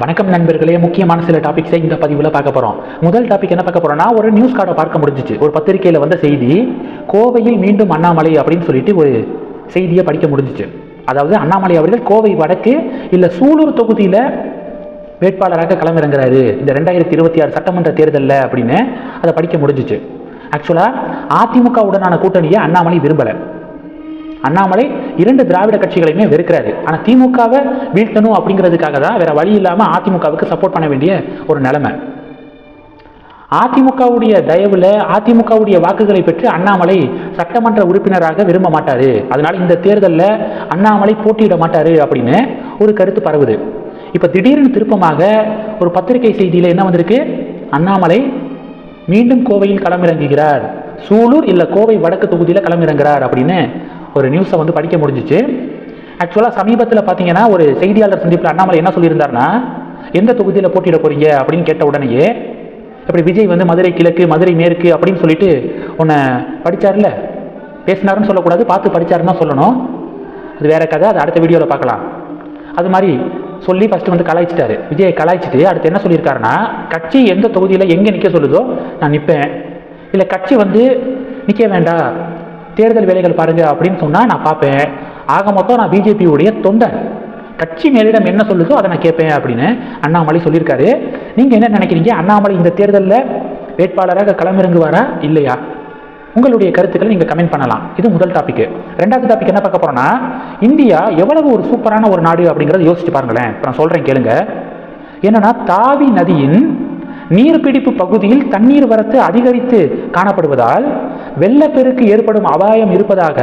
வணக்கம் நண்பர்களே முக்கியமான சில டாபிக்ஸை இந்த பதிவில் பார்க்க போகிறோம் முதல் டாபிக் என்ன பார்க்க போகிறோம்னா ஒரு நியூஸ் கார்டை பார்க்க முடிஞ்சிச்சு. ஒரு பத்திரிகையில் வந்த செய்தி கோவையில் மீண்டும் அண்ணாமலை அப்படின்னு சொல்லிட்டு ஒரு செய்தியை படிக்க முடிஞ்சிச்சு. அதாவது அண்ணாமலை அவர்கள் கோவை வடக்கு இல்லை சூலூர் தொகுதியில் வேட்பாளராக களமிறங்குறாரு. இந்த ரெண்டாயிரத்தி இருபத்தி ஆறு சட்டமன்ற தேர்தலில் அப்படின்னு அதை படிக்க முடிஞ்சிச்சு. ஆக்சுவலாக அதிமுகவுடனான கூட்டணியை அண்ணாமலை விரும்பலை. அண்ணாமலை இரண்டு திராவிட கட்சிகளையுமே வெறுக்கிறாரு. ஆனால் திமுகவை வீழ்த்தணும் அப்படிங்கிறதுக்காக தான் வேற வழி இல்லாமல் அதிமுகவுக்கு சப்போர்ட் பண்ண வேண்டிய ஒரு நிலைமை. அதிமுகவுடைய தயவுல அதிமுகவுடைய வாக்குகளை பெற்று அண்ணாமலை சட்டமன்ற உறுப்பினராக விரும்ப மாட்டாரு. அதனால இந்த தேர்தலில் அண்ணாமலை போட்டியிட மாட்டாரு அப்படின்னு ஒரு கருத்து பரவுது. இப்போ திடீர்னு திருப்பமாக ஒரு பத்திரிகை செய்தியில் என்ன வந்திருக்கு? அண்ணாமலை மீண்டும் கோவையில் களமிறங்குகிறார். சூலூர் இல்லை கோவை வடக்கு தொகுதியில் களமிறங்குறார் அப்படின்னு ஒரு நியூஸை வந்து படிக்க முடிஞ்சிச்சு. ஆக்சுவலாக சமீபத்தில் பார்த்தீங்கன்னா ஒரு செய்தியாளர் சந்திப்பில் அண்ணாமலை என்ன சொல்லியிருந்தாருன்னா எந்த தொகுதியில் போட்டியிட போகிறீங்க அப்படின்னு கேட்ட உடனேயே இப்படி விஜய் வந்து மதுரை கிழக்கு மதுரை மேற்கு அப்படின்னு சொல்லிட்டு உன்னை படித்தார்ல பேசினாருன்னு சொல்லக்கூடாது பார்த்து படித்தாருன்னு தான் சொல்லணும். அது வேற கதை அது அடுத்த வீடியோவில் பார்க்கலாம். அது மாதிரி சொல்லி ஃபஸ்ட்டு வந்து கலாய்ச்சிட்டாரு. விஜயை கலாய்ச்சிட்டு அடுத்து என்ன சொல்லியிருக்காருன்னா கட்சி எந்த தொகுதியில் எங்கே நிற்க சொல்லுதோ நான் நிற்பேன் இல்லை கட்சி வந்து நிற்க வேண்டாம். தேர்தல் வேலைகள் பாருங்க அப்படின்னு சொன்னால் நான் பார்ப்பேன். ஆக மொத்தம் நான் பிஜேபியுடைய தொண்டன். கட்சி மேலிடம் என்ன சொல்லுதோ அதை நான் கேட்பேன் அப்படின்னு அண்ணாமலை சொல்லியிருக்காரு. நீங்கள் என்ன நினைக்கிறீங்க? அண்ணாமலை இந்த தேர்தலில் வேட்பாளராக களமிறங்குவாரா? இல்லையா? உங்களுடைய கருத்துக்களை நீங்கள் கமெண்ட் பண்ணலாம். இது முதல் டாபிக் ரெண்டாவது டாபிக் என்ன பார்க்க போகிறோன்னா இந்தியா எவ்வளவு ஒரு சூப்பரான ஒரு நாடு அப்படிங்கிறத யோசிச்சு பாருங்களேன். இப்போ நான் சொல்கிறேன் கேளுங்க. என்னன்னா தாவி நதியின் நீர்பிடிப்பு பகுதியில் தண்ணீர் வரத்து அதிகரித்து காணப்படுவதால் வெள்ளப்பெருக்கு ஏற்படும் அபாயம் இருப்பதாக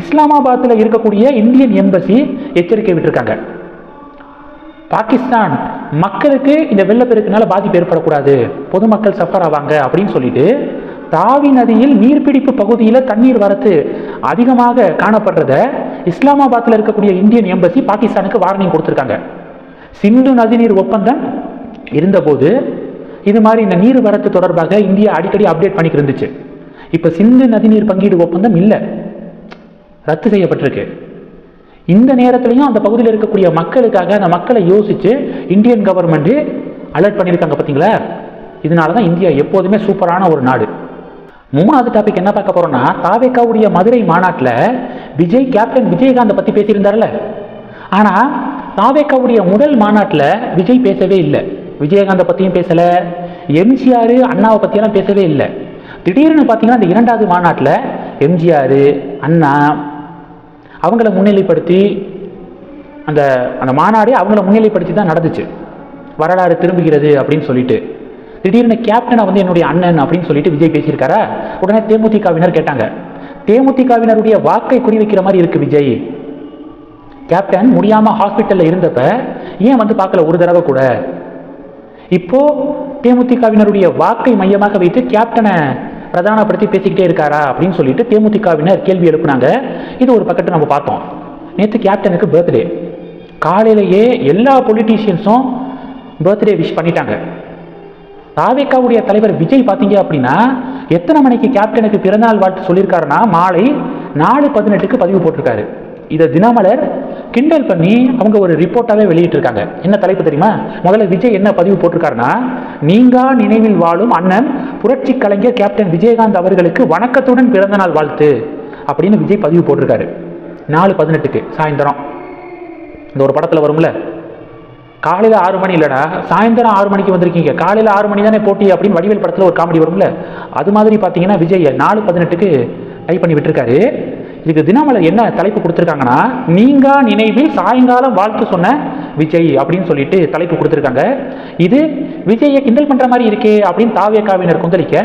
இஸ்லாமாபாத்தில் இருக்கக்கூடிய இந்தியன் எம்பசி எச்சரிக்கை விட்டுருக்காங்க. பாகிஸ்தான் மக்களுக்கு இந்த வெள்ளப்பெருக்கினால பாதிப்பு ஏற்படக்கூடாது. பொதுமக்கள் சஃபர் ஆவாங்க அப்படின்னு சொல்லிட்டு தாவி நதியில் நீர்பிடிப்பு பகுதியில் தண்ணீர் வரத்து அதிகமாக காணப்படுறத இஸ்லாமாபாத்தில் இருக்கக்கூடிய இந்தியன் எம்பசி பாகிஸ்தானுக்கு வார்னிங் கொடுத்துருக்காங்க. சிந்து நதிநீர் ஒப்பந்தம் இருந்தபோது இது மாதிரி இந்த நீர் வரத்து தொடர்பாக இந்தியா அடிக்கடி அப்டேட் பண்ணிக்கிருந்துச்சு இருந்துச்சு. இப்போ சிந்து நதிநீர் பங்கீடு ஒப்பந்தம் இல்லை. ரத்து செய்யப்பட்டிருக்கு. இந்த நேரத்துலையும் அந்த பகுதியில் இருக்கக்கூடிய மக்களுக்காக அந்த மக்களை யோசிச்சு இந்தியன் கவர்மெண்ட் அலர்ட் பண்ணியிருக்காங்க பார்த்தீங்களா இதனால தான் இந்தியா எப்போதுமே சூப்பரான ஒரு நாடு. மூணாவது டாபிக் என்ன பார்க்க போறோம்னா தாவேக்காவுடைய மதுரை மாநாட்டில் விஜய் கேப்டன் விஜயகாந்த் பற்றி பேசியிருந்தார்ல ஆனால் தாவேக்காவுடைய முதல் மாநாட்டில் விஜய் பேசவே இல்லை. விஜயகாந்தை பற்றியும் பேசலை. எம்ஜிஆர் அண்ணாவை பற்றியெல்லாம் பேசவே இல்லை. திடீர்னு பார்த்தீங்கன்னா இந்த இரண்டாவது மாநாட்டில் எம்ஜிஆர் அண்ணா அவங்கள முன்னிலைப்படுத்தி அந்த அந்த மாநாடு அவங்கள முன்னிலைப்படுத்தி தான் நடந்துச்சு. வரலாறு திரும்புகிறது அப்படின்னு சொல்லிட்டு. திடீர்னு கேப்டனை வந்து என்னுடைய அண்ணன் அப்படின்னு சொல்லிட்டு விஜய் பேசியிருக்காரா? உடனே தேமுதிகவினர் கேட்டாங்க. தேமுதிகவினருடைய வாக்கை குறிவைக்கிற மாதிரி இருக்கு விஜய். கேப்டன் முடியாமல் ஹாஸ்பிட்டலில் இருந்தப்ப ஏன் வந்து பார்க்கல ஒரு தடவை கூட? இப்போ தேமுதிகவினருடைய வாக்கை மையமாக வைத்து கேப்டனை பிரதானப்படுத்தி பேசிக்கிட்டே இருக்காரா அப்படின்னு சொல்லிட்டு தேமுதிகவினர் கேள்வி எழுப்புனாங்க. இது ஒரு பக்கத்தை நம்ம பார்த்தோம். நேற்று கேப்டனுக்கு பர்த்டே காலையிலேயே எல்லா பொலிட்டீஷியன்ஸும் பர்த்டே விஷ் பண்ணிட்டாங்க. தாவேக்காவுடைய தலைவர் விஜய் பார்த்தீங்க அப்படின்னா எத்தனை மணிக்கு கேப்டனுக்கு பிறந்தநாள் வாழ்த்து சொல்லியிருக்காருன்னா மாலை நாலு பதினெட்டுக்கு பதிவு போட்டிருக்காரு. இதை தினமலர் கிண்டல் பண்ணி அவங்க ஒரு ரிப்போர்ட்டாகவே வெளியிட்டிருக்காங்க. என்ன தலைப்பு தெரியுமா? முதல்ல விஜய் என்ன பதிவு போட்டிருக்காருன்னா நீங்கா நினைவில் வாழும் அண்ணன் புரட்சி கலைஞர் கேப்டன் விஜயகாந்த் அவர்களுக்கு வணக்கத்துடன் பிறந்தநாள் வாழ்த்து அப்படின்னு விஜய் பதிவு போட்டிருக்காரு. நாலு பதினெட்டுக்கு சாயந்தரம். இந்த ஒரு படத்தில் வரும்ல? காலையில் ஆறு மணி இல்லைடா சாயந்தரம் ஆறு மணிக்கு வந்திருக்கீங்க. காலையில் ஆறு மணி தானே போட்டி அப்படின்னு வடிவேல் படத்தில் ஒரு காமெடி வரும்ல? அது மாதிரி பார்த்தீங்கன்னா விஜய் நாலு பதினெட்டுக்கு டைப் பண்ணி விட்டுருக்காரு. இதுக்கு தினமலர் என்ன தலைப்பு கொடுத்துருக்காங்கன்னா நீங்கா நினைவில் சாயங்காலம் வாழ்த்து சொன்ன விஜய் அப்படின்னு சொல்லிட்டு தலைப்பு கொடுத்துருக்காங்க. இது விஜயை கிண்டல் பண்ணுற மாதிரி இருக்கே அப்படின்னு தாவியக்காவினர் கொந்தளிக்க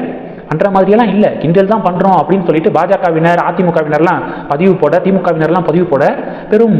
பண்ணுற மாதிரியெல்லாம் இல்லை கிண்டல் தான் பண்ணுறோம் அப்படின்னு சொல்லிட்டு பாஜகவினர் அதிமுகவினர்லாம் பதிவு போட திமுகவினர்லாம் பதிவு போட பெரும்